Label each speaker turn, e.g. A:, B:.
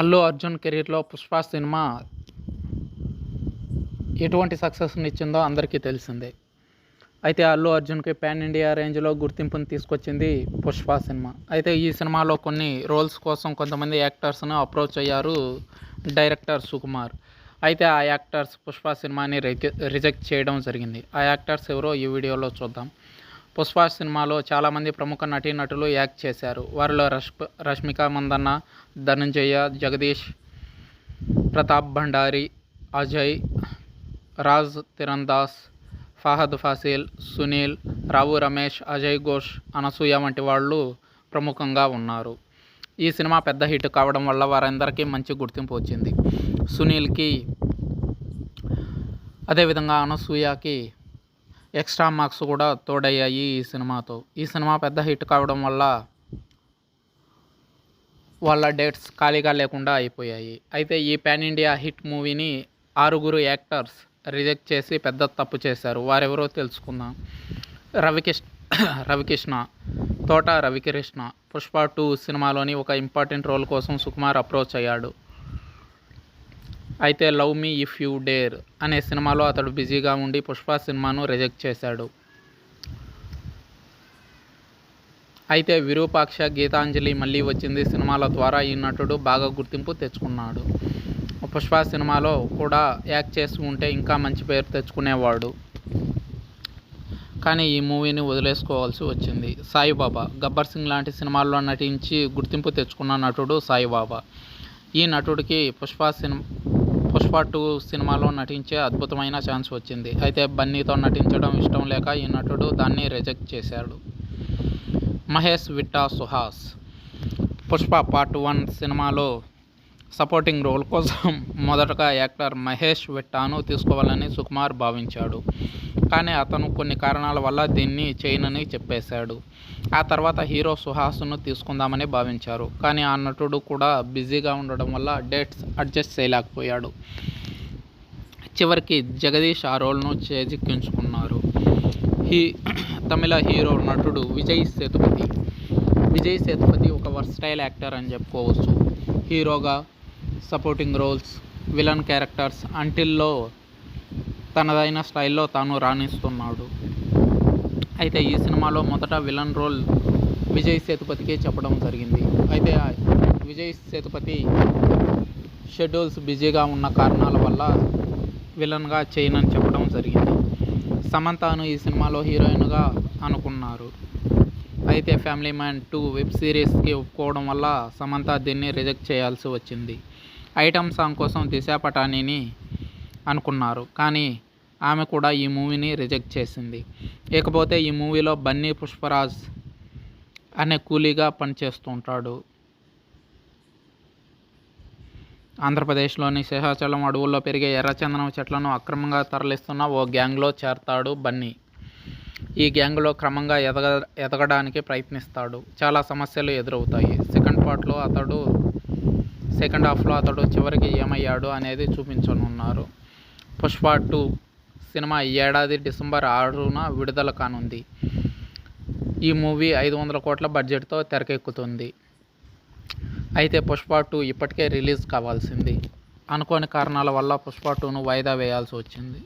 A: అల్లు అర్జున్ కెరీర్లో పుష్ప సినిమా ఎటువంటి సక్సెస్ని ఇచ్చిందో అందరికీ తెలిసిందే. అయితే అల్లు అర్జున్కి పాన్ ఇండియా రేంజ్లో గుర్తింపుని తీసుకొచ్చింది పుష్ప సినిమా. అయితే ఈ సినిమాలో కొన్ని రోల్స్ కోసం కొంతమంది యాక్టర్స్ను అప్రోచ్ అయ్యారు డైరెక్టర్ సుకుమార్. అయితే ఆ యాక్టర్స్ పుష్ప సినిమాని రిజెక్ట్ చేయడం జరిగింది. ఆ యాక్టర్స్ ఎవరో ఈ వీడియోలో చూద్దాం. పుష్ప సినిమాలో చాలామంది ప్రముఖ నటీనటులు యాక్ట్ చేశారు. వారిలో రష్ రష్మిక మందన్న ధనంజయ జగదీష్ ప్రతాప్ భండారి అజయ్ రాజ్ తిరందాస్ ఫహద్ ఫాసిల్ సునీల్ రావు రమేష్ అజయ్ ఘోష్ అనసూయ వంటి వాళ్ళు ప్రముఖంగా ఉన్నారు. ఈ సినిమా పెద్ద హిట్ కావడం వల్ల వారందరికీ మంచి గుర్తింపు వచ్చింది. సునీల్కి అదేవిధంగా అనసూయకి ఎక్స్ట్రా మార్క్స్ కూడా తోడయ్యాయి ఈ సినిమాతో. ఈ సినిమా పెద్ద హిట్ కావడం వల్ల వాళ్ళ డేట్స్ ఖాళీగా లేకుండా అయిపోయాయి. అయితే ఈ పాన్ ఇండియా హిట్ మూవీని ఆరుగురు యాక్టర్స్ రిజెక్ట్ చేసి పెద్ద తప్పు చేశారు. వారెవరో తెలుసుకుందాం. రవికిష్ రవికృష్ణ తోట రవికృష్ణ పుష్ప టూ సినిమాలోని ఒక ఇంపార్టెంట్ రోల్ కోసం సుకుమార్ అప్రోచ్ అయ్యాడు. అయితే love me if you dare అనే సినిమాలో అతడు బిజీగా ఉండి పుష్ప సినిమాను రిజెక్ట్ చేశాడు. అయితే విరూపాక్ష గీతాంజలి మళ్ళీ వచ్చింది సినిమాల ద్వారా ఈ నటుడు బాగా గుర్తింపు తెచ్చుకున్నాడు. పుష్ప సినిమాలో కూడా యాక్ట్ చేసి ఉంటే ఇంకా మంచి పేరు తెచ్చుకునేవాడు. కానీ ఈ మూవీని వదిలేసుకోవాల్సి వచ్చింది. సాయిబాబా గబ్బర్ సింగ్ లాంటి సినిమాల్లో నటించి గుర్తింపు తెచ్చుకున్న నటుడు సాయిబాబా. ఈ నటుడికి పుష్ప సినిమా పుష్ప టూ సినిమాలో నటించే అద్భుతమైన ఛాన్స్ వచ్చింది. అయితే బన్నీతో నటించడం ఇష్టం లేక ఈ నటుడు దాన్ని రిజెక్ట్ చేశాడు. మహేష్ విట్టా సుహాస్. పుష్ప పార్ట్ వన్ సినిమాలో సపోర్టింగ్ రోల్ కోసం మొదటగా యాక్టర్ మహేష్ విట్టాను తీసుకోవాలని సుకుమార్ భావించాడు. కానీ అతను కొన్ని కారణాల వల్ల దీన్ని చేయనని చెప్పేశాడు. ఆ తర్వాత హీరో సుహాస్ను తీసుకుందామని భావించారు. కానీ ఆ నటుడు కూడా బిజీగా ఉండడం వల్ల డేట్స్ అడ్జస్ట్ చేయలేకపోయాడు. చివరికి జగదీష్ ఆ రోల్ను చేజిక్కించుకున్నారు. హీ తమిళ హీరో నటుడు విజయ్ సేతుపతి. విజయ్ సేతుపతి ఒక వర్స్టైల్ యాక్టర్ అని చెప్పుకోవచ్చు. హీరోగా సపోర్టింగ్ రోల్స్ విలన్ క్యారెక్టర్స్ అంటిల్లో తనదైన స్టైల్లో తాను రాణిస్తున్నాడు. అయితే ఈ సినిమాలో మొదట విలన్ రోల్ విజయ్ సేతుపతికే చెప్పడం జరిగింది. అయితే విజయ్ సేతుపతి షెడ్యూల్స్ బిజీగా ఉన్న కారణాల వల్ల విలన్గా చేయనని చెప్పడం జరిగింది. సమంతను ఈ సినిమాలో హీరోయిన్గా అనుకున్నారు. అయితే ఫ్యామిలీ మ్యాన్ టూ వెబ్ సిరీస్కి ఒప్పుకోవడం వల్ల సమంత దీన్ని రిజెక్ట్ చేయాల్సి వచ్చింది. ఐటమ్ సాంగ్ కోసం దిశా పటానీని అనుకున్నారు. కానీ ఆమె కూడా ఈ మూవీని రిజెక్ట్ చేసింది. ఇకపోతే ఈ మూవీలో బన్నీ పుష్పరాజ్ అనే కూలీగా పనిచేస్తుంటాడు. ఆంధ్రప్రదేశ్లోని శేషాచలం అడవుల్లో పెరిగే ఎర్రచందనం చెట్లను అక్రమంగా తరలిస్తున్న ఓ గ్యాంగ్లో చేరతాడు బన్నీ. ఈ గ్యాంగ్లో క్రమంగా ఎదగ ఎదగడానికి ప్రయత్నిస్తాడు. చాలా సమస్యలు ఎదురవుతాయి. సెకండ్ పార్ట్లో అతడు సెకండ్ హాఫ్లో అతడు చివరికి ఏమయ్యాడు అనేది చూపించనున్నారు. పుష్ప టూ సినిమా ఈ ఏడాది డిసెంబర్ ఆరున విడుదల కానుంది. ఈ మూవీ ఐదు వందల కోట్ల బడ్జెట్తో తెరకెక్కుతుంది. అయితే పుష్ప టూ ఇప్పటికే రిలీజ్ కావాల్సింది. అనుకోని కారణాల వల్ల పుష్ప టూను వాయిదా వేయాల్సి వచ్చింది.